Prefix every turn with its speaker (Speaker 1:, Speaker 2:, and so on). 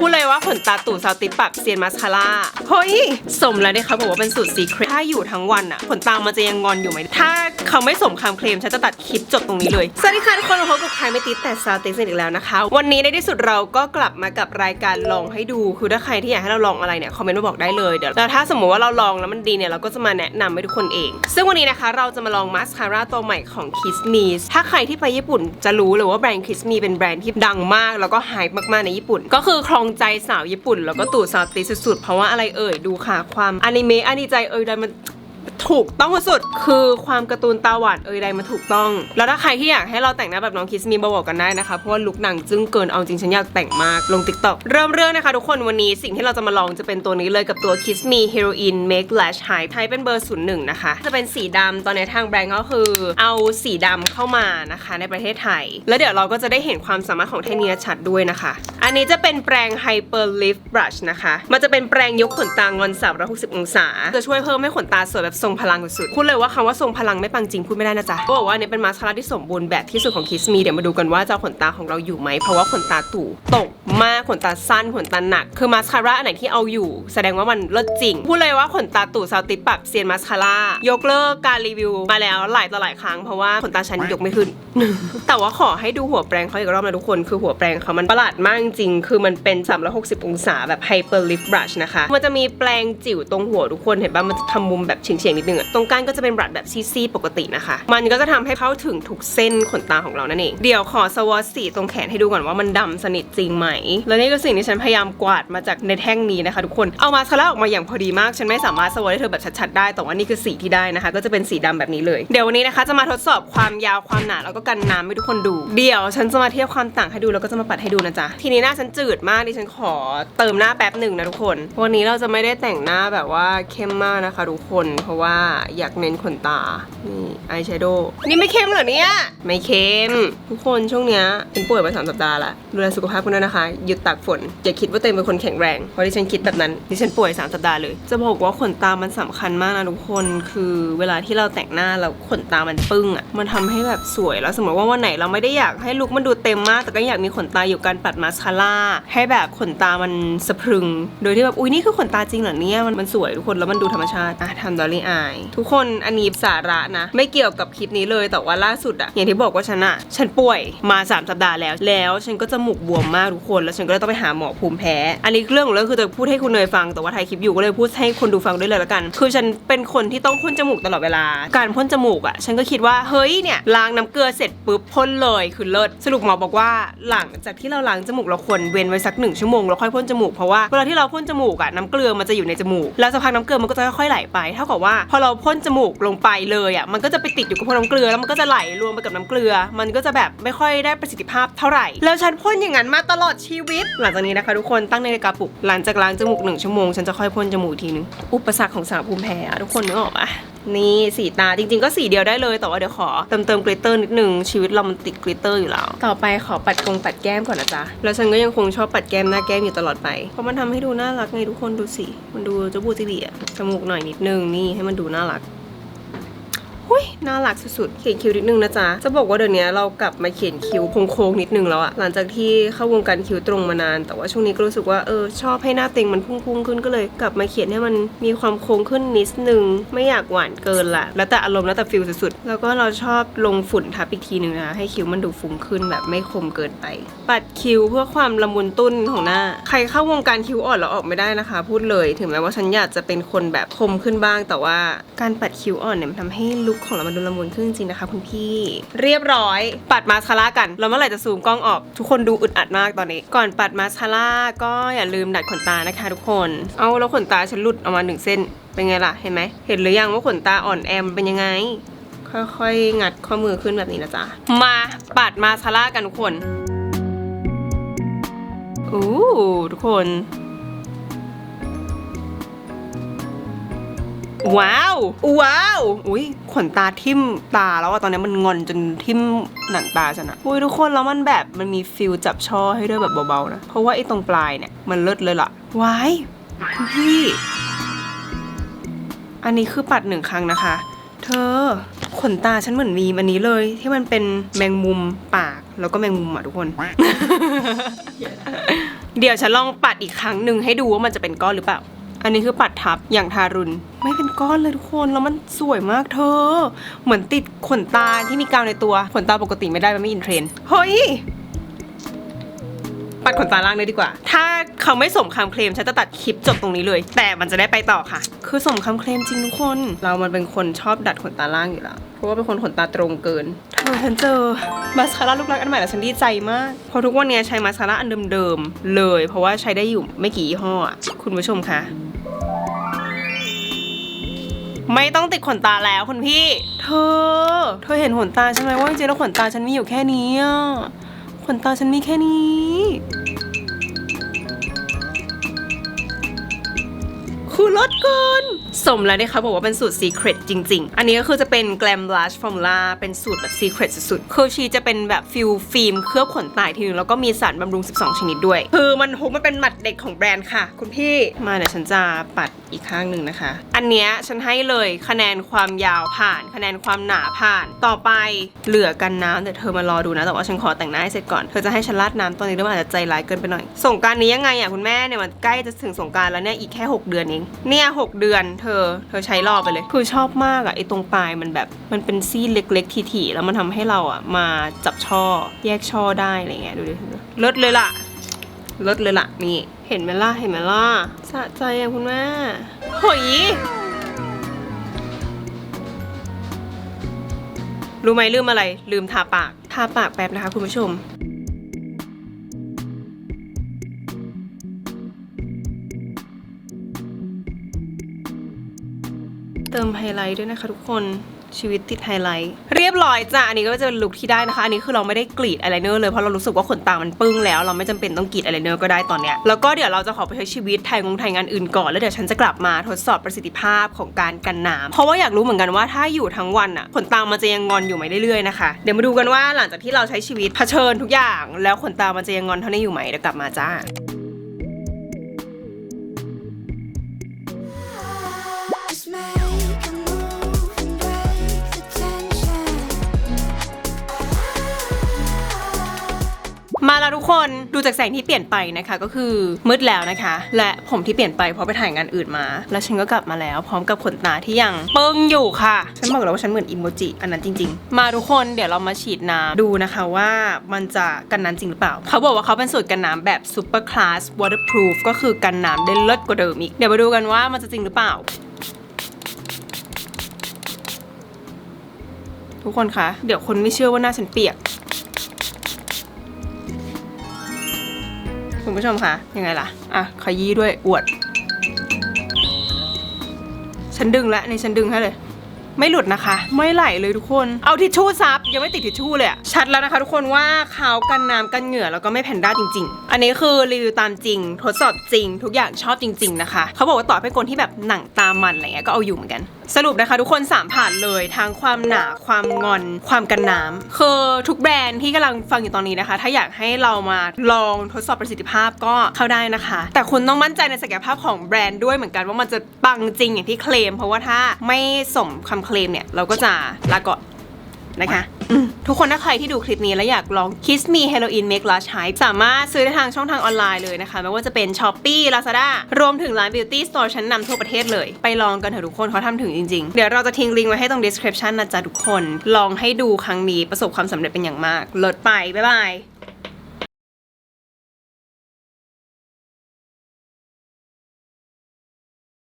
Speaker 1: พูดเลยว่าขนตาตู่ซาวติปปักเซียนมาสคาร่า เฮ้ย สมแล้วเนี่ยเขาบอกว่าเป็นสูตรซีเครตถ้าอยู่ทั้งวันอะขนตามันจะยังงอนอยู่ไหม ถ้าเขาไม่สมคำเคลมฉันจะตัดคลิปจบตรงนี้เลย สวัสดีค่ะทุกคนมาพบกับใครไม่ติดแต่ซาวติสอีกแล้วนะคะ วันนี้ในที่สุดเราก็กลับมากับรายการลองให้ดู คือถ้าใครที่อยากให้เราลองอะไรเนี่ยคอมเมนต์มาบอกได้เลย เดี๋ยวแล้วถ้าสมมติว่าเราลองแล้วมันดีเนี่ยเราก็จะมาแนะนำให้ทุกคนเอง ซึ่งวันนี้นะคะเราจะมาลองมาสคาร่าตัวใหม่ของ Kiss Me ถ้าใครที่ไปญี่ปุ่นจะรู้เลยว่าแบรนด์ Kiss Me เป็นแบรนด์ที่ดังมากแล้วก็ไฮป์มากๆในญี่ปุ่น ก็คือครองใจสาวญี่ปุ่น แล้วก็ตู่สาวตีสุดๆ เพราะว่าอะไรเอ่ยดูค่ะความอนิเมะอนิใจเอ่ยใดมัน ถูกต้องสุดคือความการ์ตูนตาหวานเอ่ยใดมาถูกต้อง แล้วถ้าใครที่อยากให้เราแต่งหน้าแบบน้องคิสมีมาบอกกันได้นะคะ เพราะว่าลุคหนังจึ้งเกินเอาจริงฉันอยากแต่งมากลง TikTok เริ่มเรื่องนะคะทุกคนวันนี้สิ่งที่เราจะมาลองจะเป็นตัวนี้เลยกับตัว Kiss Me Heroin Make Lash High ใช้เป็นเบอร์ 01 นะคะ จะเป็นสีดำตอนในทางแบรนด์ก็คือ เอาสีดำเข้ามานะคะในประเทศไทย แล้วเดี๋ยวเราก็จะได้เห็นความสามารถของเทคนิคชัดด้วยนะคะ อันนี้จะเป็นแปรง Hyper Lift Brush นะคะ มันจะเป็นแปรงยกขนตางอน 360 องศา จะช่วยเพิ่มให้ขนตาสวยแบบทรงพลังสุดๆพูดเลยว่าคำว่าทรงพลังไม่ปังจริงพูดไม่ได้นะจ๊ะก็บอกว่าอันนี้เป็นมาสคาร่าที่สมบูรณ์แบบที่สุดของ Kiss Me เดี๋ยวมาดูกันว่าจะเอาขนตาของเราอยู่ไหมเพราะว่าขนตาตู่ตกมากขนตาสั้นขนตาหนัก คือมาสคาร่าอันไหนที่เอาอยู่ แสดงว่ามันเลิศจริง พูดเลยว่าขนตาตู่ซาวติปปักเซียนมาสคาร่ายกเลิกการรีวิวมาแล้วหลายต่อหลายครั้งเพราะว่าขนตาฉันยกไม่ขึ้น แต่ว่าขอให้ดูหัวแปรงเขาอีกรอบนะทุกคน คือหัวแปรงเขามันประหลาดมากจริงๆคือมันเป็น 360 องศาแบบ Hyper Lift Brush นะคะ มันจะมีแปรงจิ๋วตรงหัวทุกคนเห็นปะมันจะทำมุมแบบเฉียงนิดนึงอะตรงก้านก็จะเป็นบรัดแบบซีๆปกตินะคะ มันก็จะทำให้เข้าถึงทุกเส้นขนตาของเรานั่นเอง เดี๋ยวขอสวอตสีตรงแขนให้ดูก่อนว่ามันดำสนิทจริงไหม และนี่ก็สิ่งที่ฉันพยายามกวาดมาจากในแท่งนี้นะคะ ทุกคน เอามาสคาร่าออกมาอย่างพอดีมาก ฉันไม่สามารถสวอตให้เธอแบบชัดๆได้ แต่ว่านี่คือสีที่ได้นะคะ ก็จะเป็นสีดำแบบนี้เลย เดี๋ยววันนี้นะคะจะมาทดสอบความยาวความหนาแล้วก็กันน้ำให้ทุกคนดู เดี๋ยวฉันจะมาเทียบความต่างให้ดูแล้วก็จะมาปัดให้ดูนะจ๊ะ ทีนี้หน้าฉันจืดมากดิฉันขอเติมหน้าแป๊บหนึ่งนะทุกคน วันนี้เราจะไม่ได้แต่งหน้าแบบว่าเข้มมากนะคะ ทุกคน เพราะว่าอยากเน้นขนตา นี่อายแชโดว์นี่ไม่เข้มเหรอเนี่ย ไม่เข้ม ทุกคนช่วงเนี้ยฉันป่วยมาสามสัปดาห์ละดูแลสุขภาพคุณด้วยนะคะ หยุดตากฝน อย่าคิดว่าตัวเองเป็นคนแข็งแรงเพราะที่ฉันคิดแบบนั้นดิฉันป่วยสามสัปดาห์เลย จะบอกว่าขนตามันสำคัญมากนะทุกคน คือเวลาที่เราแต่งหน้าแล้วขนตามันปึ้งอะ มันทำให้แบบสวยแล้วสมมติว่าวันไหนเราไม่ได้อยากให้ลุคมันดูเต็มมาก แต่ก็อยากมีขนตาอยู่การปัดมาสคาร่าให้แบบขนตามันสะพรึง โดยที่แบบอุ้ยนี่คือขนตาจริงเหรอเนี่ยมันมันสวยทุกคนแล้วมันดูธรรมชาติอะทำดอลลี่อาย ทุกคนอันนี้สาระนะ ไม่เกี่ยวกับคลิปนี้เลยแต่ว่าล่าสุดอะอย่างที่บอกว่าฉันอะฉันป่วยมา 3 สัปดาห์แล้ว แล้วฉันก็จมูกบวมมากทุกคนแล้วฉันก็เลยต้องไปหาหมอภูมิแพ้ อันนี้เรื่องของเรื่องคือจะพูดให้คุณเนยฟังแต่ว่าถ่ายคลิปอยู่ก็เลยพูดให้คนดูฟังด้วยเลยละกัน คือฉันเป็นคนที่ต้องพ่นจมูกตลอดเวลา การพ่นจมูกอะฉันก็คิดว่าเฮ้ยเนี่ยล้างน้ำเกลือเสร็จปุ๊บพ่นเลยคือเลิศสรุปหมอบอกว่าหลังจากที่เราล้างจมูกเราควรเว้นไว้สักหนึ่งชั่วโมงแล้วค่อยพ่นจมูกเพราะว่าเวลาที่เราพ่นจมูกอะน้ำเกลือมันจะอยู่ในจมูกแล้วสักพักน้ำเกลือมันก็จะค่อยๆไหลไปเท่ากับว่าพอเราพ่นจมูกลงไปเลยอะมันก็จะไปติดอยู่กับพวกน้ำเกลือแล้วมันก็จะไหลรวมไปกับน้ำเกลือ มันก็จะแบบไม่ค่อยได้ประสิทธิภาพเท่าไหร่ แล้วฉันพ่นอย่างนั้นมาตลอดชีวิต หลังจากนี้นะคะทุกคนตั้งนาฬิกาปลุกหลังจากล้างจมูกหนึ่งชั่วโมงฉันจะค่อยพ่นจมูกอีกทีนึงอุปสรรคของสาวภูมิแพ้อะทุกคนนึกออกปะ นี่สีตาจริงๆก็สีเดียวได้เลย แต่ว่าเดี๋ยวขอเติมเติมกลิตเตอร์นิดนึงชีวิตเรามันติดกลิตเตอร์อยู่แล้ว ต่อไปขอปัดกงปัดแก้มก่อนนะจ๊ะ แล้วฉันก็ยังคงชอบปัดแก้มหน้าแก้มอยู่ตลอดไป เพราะมันทำให้ดูน่ารักไงทุกคนดูสิ มันดูเจะบูจิบีอะจมูกหน่อยนิดนึงนี่ให้มันดูน่ารัก หุ้ยน่ารักสุดๆ เขียนคิ้วนิดนึงนะจ๊ะ จะบอกว่าเดี๋ยวนี้เรากลับมาเขียนคิ้วโค้งๆนิดนึงแล้วอะหลังจากที่เข้าวงการคิ้วตรงมานาน แต่ว่าช่วงนี้ก็รู้สึกว่าเออชอบให้หน้าเต็งมันพุ่งๆขึ้นก็เลย กลับมาเขียนให้มันมีความโค้งขึ้นนิดนึง ไม่อยากหวานเกินละแล้วแต่อารมณ์แล้วแต่ฟิลสุดๆ แล้วก็เราชอบลงฝุ่นทับอีกทีหนึ่งนะให้คิ้วมันดูฟุ้งขึ้นแบบไม่คมเกินไป ปัดคิ้วเพื่อความละมุนตุ้นของหน้า ใครเข้าวงการคิ้วอ่อนแล้วออกไม่ได้นะคะ พูดเลย ถึงแม้ว่าฉันอยากจะเป็นคนแบบคมขึ้นบ้าง แต่ว่าการปัดคิ้วอ่อนเนี่ยมันทำให้ลุคของเรามันดูละมุนขึ้นจริงๆนะคะคุณพี่ เรียบร้อย ปัดมาสคาร่ากันแล้วเมื่อไหร่จะซูมกล้องออก ทุกคนดูอึดอัดมากตอนนี้ ก่อนปัดมาสคาร่าก็อย่าลืมดัดขนตานะคะทุกคน เอาแล้วขนตาฉันหลุดออกมาหนึ่งเส้น เป็นไงล่ะเห็นไหมเห็นหรือยังว่าขนตาอ่อนแอมเป็นยังไง ค่อยๆงัดข้อมือขึ้นแบบนี้นะจ๊ะมาปัดมาสคาร่ากันทุกคนอู้ทุกคน ว้าว ว้าว อุ้ยขนตาทิ่มตาแล้วอะตอนนี้มันงอนจนทิ่มหนังตาฉันอะอุ้ยทุกคนแล้วมันแบบมันมีฟิลจับช่อให้ด้วยแบบเบาๆนะ เพราะว่าไอ้ตรงปลายเนี่ยมันเลิศเลยล่ะว้ายคุณพี่ อันนี้คือปัดหนึ่งครั้งนะคะ เธอ ขนตาฉันเหมือนมีมอันนี้เลย ที่มันเป็นแมงมุมปากแล้วก็แมงมุมอะทุกคน เดี๋ยวฉันลองปัดอีกครั้งหนึ่งให้ดูว่ามันจะเป็นก้อนหรือเปล่า อันนี้คือปัดทับอย่างทารุณ ไม่เป็นก้อนเลยทุกคนแล้วมันสวยมากเธอ เหมือนติดขนตาที่มีกาวในตัวขนตาปกติไม่ได้มันไม่อินเทรนด์เฮ้ยปัดขนตาล่างเลยดีกว่า ถ้าเขาไม่สมคำเคลมฉันจะตัดคลิปจบตรงนี้เลย แต่มันจะได้ไปต่อค่ะ คือสมคำเคลมจริงทุกคน เรามันเป็นคนชอบดัดขนตาล่างอยู่แล้ว เพราะว่าเป็นคนขนตาตรงเกินเธอฉันเจอมาสคาร่าลูกรักอันใหม่แล้วฉันดีใจมาก เพราะทุกวันนี้ใช้มาสคาร่าอันเดิมๆเลย เพราะว่าใช้ได้อยู่ไม่กี่ยี่ห้อคุณผู้ชมคะ ไม่ต้องติดขนตาแล้วคุณพี่ เธอ เธอเห็นขนตาใช่ไหมว่าจริงๆแล้วขนตาฉันมีอยู่แค่นี้อะขนตาฉันมีแค่นี้ คือลดเกิน สมแล้วนะคะบอกว่าเป็นสูตร Secret จริง ๆ อันนี้ก็คือจะเป็น Glam Blush Formula เป็นสูตรแบบ Secret สุดๆ คือชีจะเป็นแบบฟิลฟิล์มเคลือบขนตาอีกทีนึงแล้วก็มีสารบำรุง 12 ชนิดด้วย คือมันฮุกมันเป็นหมัดเด็กของแบรนด์ค่ะ คุณพี่ มาเดี๋ยวฉันจะปัดอีกข้างหนึ่งนะคะ อันเนี้ยฉันให้เลยคะแนนความยาวผ่าน คะแนนความหนาผ่าน ต่อไปเหลือกันน้ำแต่เธอมารอดูนะ แต่ว่าฉันขอแต่งหน้าให้เสร็จก่อน เธอจะให้ฉันราดน้ำตอนนี้ด้วยมันอาจจะใจร้ายเกินไปหน่อย สงการนี้ยังไงอะคุณแม่เนี่ยมันใกล้จะถึงสงการแล้วเนี่ยอีกแค่ 6 เดือนเอง เนี่ยหกเดือนเธอ เธอใช้รอไปเลย คือชอบมากอะไอ้ตรงปลายมันแบบมันเป็นซี่เล็กๆถี่ๆแล้วมันทำให้เราอะมาจับช่อแยกช่อได้อะไรเงี้ยดูดิเลิศเลยล่ะเลิศเลยล่ะนี่เห็นไหมล่ะเห็นไหมล่ะสะใจอะคุณแม่หอยรู้ไหมลืมอะไร ลืมทาปาก ทาปากแป๊บนะคะคุณผู้ชม เติมไฮไลท์ด้วยนะคะทุกคนชีวิตติดไฮไลท์เรียบร้อยจ้ะอันนี้ก็จะเป็นลุคที่ได้นะคะ อันนี้คือเราไม่ได้กรีดอายไลเนอร์เลยเพราะเรารู้สึกว่าขนตามันปึ้งแล้ว เราไม่จำเป็นต้องกรีดอายไลเนอร์ก็ได้ตอนเนี้ยแล้วก็เดี๋ยวเราจะขอไปใช้ชีวิตถ่ายงงถ่ายงานอื่นก่อนแล้วเดี๋ยวฉันจะกลับมาทดสอบประสิทธิภาพของการกันน้ำเพราะว่าอยากรู้เหมือนกันว่าถ้าอยู่ทั้งวันอะขนตามันจะยังงอนอยู่ไหมเรื่อยๆนะคะเดี๋ยวมาดูกันว่าหลังจากที่เราใช้ชีวิตเผชิญทุกอย่าง แล้วขนตามันจะยังงอนเท่านี้อยู่ไหมเดี๋ยวกลับมาจ้า แล้วทุกคนดูจากแสงที่เปลี่ยนไปนะคะ ก็คือมืดแล้วนะคะ และผมที่เปลี่ยนไปเพราะไปถ่ายงานอื่นมา แล้วฉันก็กลับมาแล้ว พร้อมกับขนตาที่ยังเปิงอยู่ค่ะฉันบอกแล้วว่าฉันเหมือนอิโมจิอันนั้นจริง ๆ มาทุกคนเดี๋ยวเรามาฉีดน้ำดูนะคะว่ามันจะกันน้ำจริงหรือเปล่า เขาบอกว่าเขาเป็นสูตรกันน้ำแบบ super class waterproof ก็คือกันน้ำได้เลิศกว่าเดิมอีกเดี๋ยวมาดูกันว่ามันจะจริงหรือเปล่าทุกคนคะ เดี๋ยวคนไม่เชื่อว่าหน้าฉันเปียก คุณผู้ชมคะยังไงล่ะ อะขยี้ด้วยอวด ฉันดึงแล้วในฉันดึงให้เลย ไม่หลุดนะคะ ไม่ไหลเลยทุกคน เอาทิชชู่ซับยังไม่ติดทิชชู่เลยอะชัดแล้วนะคะทุกคนว่าเขากันน้ำกันเหงื่อแล้วก็ไม่แพนด้าจริง ๆ อันนี้คือรีวิวตามจริง ทดสอบจริง ทุกอย่างชอบจริง ๆ นะคะ เขาบอกว่าต่อให้คนที่แบบหนังตามันอะไรเงี้ยก็เอาอยู่เหมือนกัน สรุปนะคะทุกคนสามผ่านเลยทั้งความหนาความงอนความกันน้ำคือทุกแบรนด์ที่กำลังฟังอยู่ตอนนี้นะคะ ถ้าอยากให้เรามาลองทดสอบประสิทธิภาพก็เข้าได้นะคะ แต่คุณต้องมั่นใจในศักยภาพของแบรนด์ด้วยเหมือนกันว่ามันจะปังจริงอย่างที่เคลม เพราะว่าถ้าไม่สมคำเคลมเนี่ยเราก็จะลาก่อน นะคะทุกคนถ้าใครที่ดูคลิปนี้แล้วอยากลอง Kiss Me Hello In Make Lush Hype สามารถซื้อได้ทางช่องทางออนไลน์เลยนะคะ ไม่ว่าจะเป็น s h อ p e e Lazada รวมถึงร้าน Beauty Store ชั้นนำทั่วประเทศเลย ไปลองกันเถอะทุกคนเขาทำถึงจริง ๆ เดี๋ยวเราจะทิ้งลิงก์ไว้ให้ตรง description นะจ๊ะทุกคน ลองให้ดูครั้งนี้ประสบความสำเร็จเป็นอย่างมากลดไป บ๊ายบาย